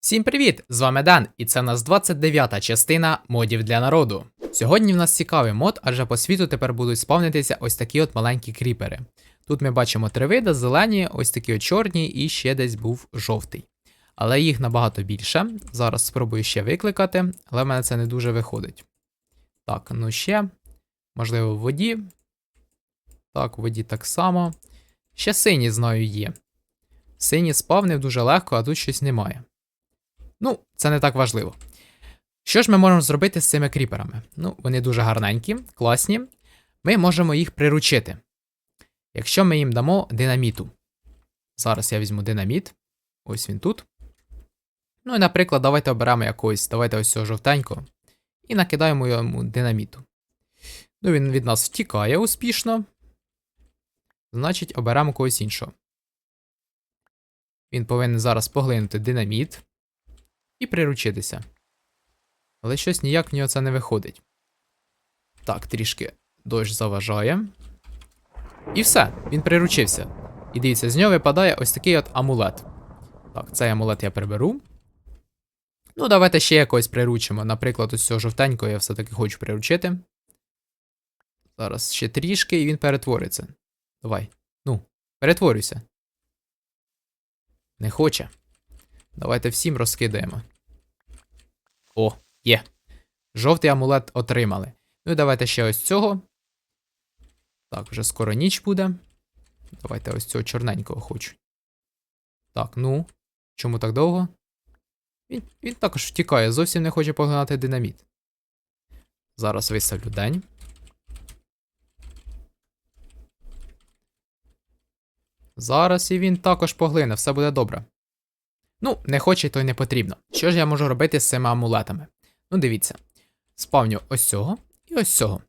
Всім привіт! З вами Дан, і це у нас 29-та частина модів для народу. Сьогодні в нас цікавий мод, адже по світу тепер будуть спавнитися ось такі от маленькі кріпери. Тут ми бачимо три види: зелені, ось такі от чорні, і ще десь був жовтий. Але їх набагато більше. Зараз спробую ще викликати, але в мене це не дуже виходить. Так, ну ще. Можливо, в воді. Так, в воді так само. Ще сині, знаю, є. Сині спавнив дуже легко, а тут щось немає. Ну, це не так важливо. Що ж ми можемо зробити з цими кріперами? Ну, вони дуже гарненькі, класні. Ми можемо їх приручити. Якщо ми їм дамо динаміту. Зараз я візьму динаміт. Ось він тут. Ну і, наприклад, давайте оберемо якогось, давайте ось цього жовтенького. І накидаємо йому динаміту. Ну, він від нас втікає успішно. Значить, оберемо когось іншого. Він повинен зараз поглинути динаміт і приручитися. Але щось ніяк в нього це не виходить. Так, трішки дощ заважає. І все, він приручився. І дивіться, з нього випадає ось такий от амулет. Так, цей амулет я приберу. Ну, давайте ще якось приручимо. Наприклад, ось цього жовтенького я все-таки хочу приручити. Зараз ще трішки, і він перетвориться. Давай. Ну, перетворюйся. Не хоче. Давайте всім розкидаємо. О, є. Жовтий амулет отримали. Ну і давайте ще ось цього. Так, вже скоро ніч буде. Давайте ось цього чорненького хочу. Так, ну. Чому так довго? Він, він також втікає, зовсім не хоче поглинати динаміт. Зараз виставлю день. Зараз і він також поглине, все буде добре. Ну, не хоче, то й не потрібно. Що ж я можу робити з цими амулетами? Ну, дивіться. Спавню ось цього і ось цього.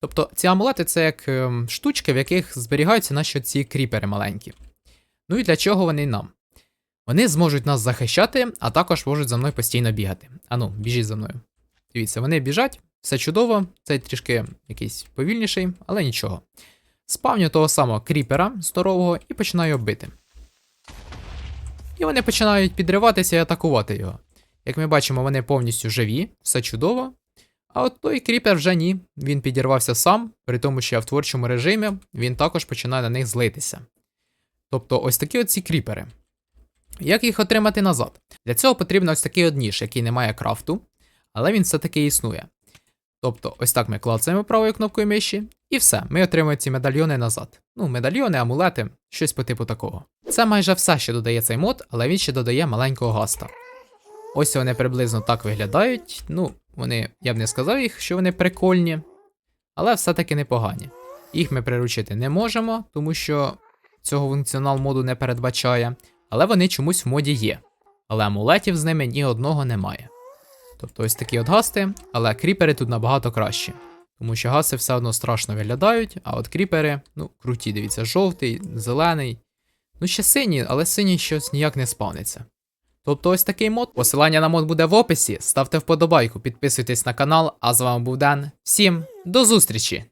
Тобто ці амулети це як ем, штучки, в яких зберігаються наші ці кріпери маленькі. Ну і для чого вони нам? Вони зможуть нас захищати, а також можуть за мною постійно бігати. Ану, біжіть за мною. Дивіться, вони біжать, все чудово, цей трішки якийсь повільніший, але нічого. Спавню того самого кріпера здорового і починаю бити. І вони починають підриватися і атакувати його. Як ми бачимо, вони повністю живі, все чудово. А от той кріпер вже ні. Він підірвався сам, при тому, що я в творчому режимі, він також починає на них злитися. Тобто, ось такі оці кріпери. Як їх отримати назад? Для цього потрібен ось такий одніж, який не має крафту, але він все-таки існує. Тобто, ось так ми клацаємо правою кнопкою миші, і все, ми отримуємо ці медальйони назад. Ну, медальйони, амулети, щось по типу такого. Це майже все, що додає цей мод, але він ще додає маленького гаста. Ось вони приблизно так виглядають. Ну, вони, я б не сказав їх, що вони прикольні, але все-таки непогані. Їх ми приручити не можемо, тому що цього функціонал моду не передбачає, але вони чомусь в моді є. Але амулетів з ними ні одного немає. Тобто ось такі от гасти, але кріпери тут набагато кращі. Тому що гаси все одно страшно виглядають, а от кріпери, ну, круті, дивіться, жовтий, зелений. Ну, ще синій, але синій щось ніяк не спавниться. Тобто ось такий мод. Посилання на мод буде в описі. Ставте вподобайку, підписуйтесь на канал, а з вами був Дан. Всім до зустрічі!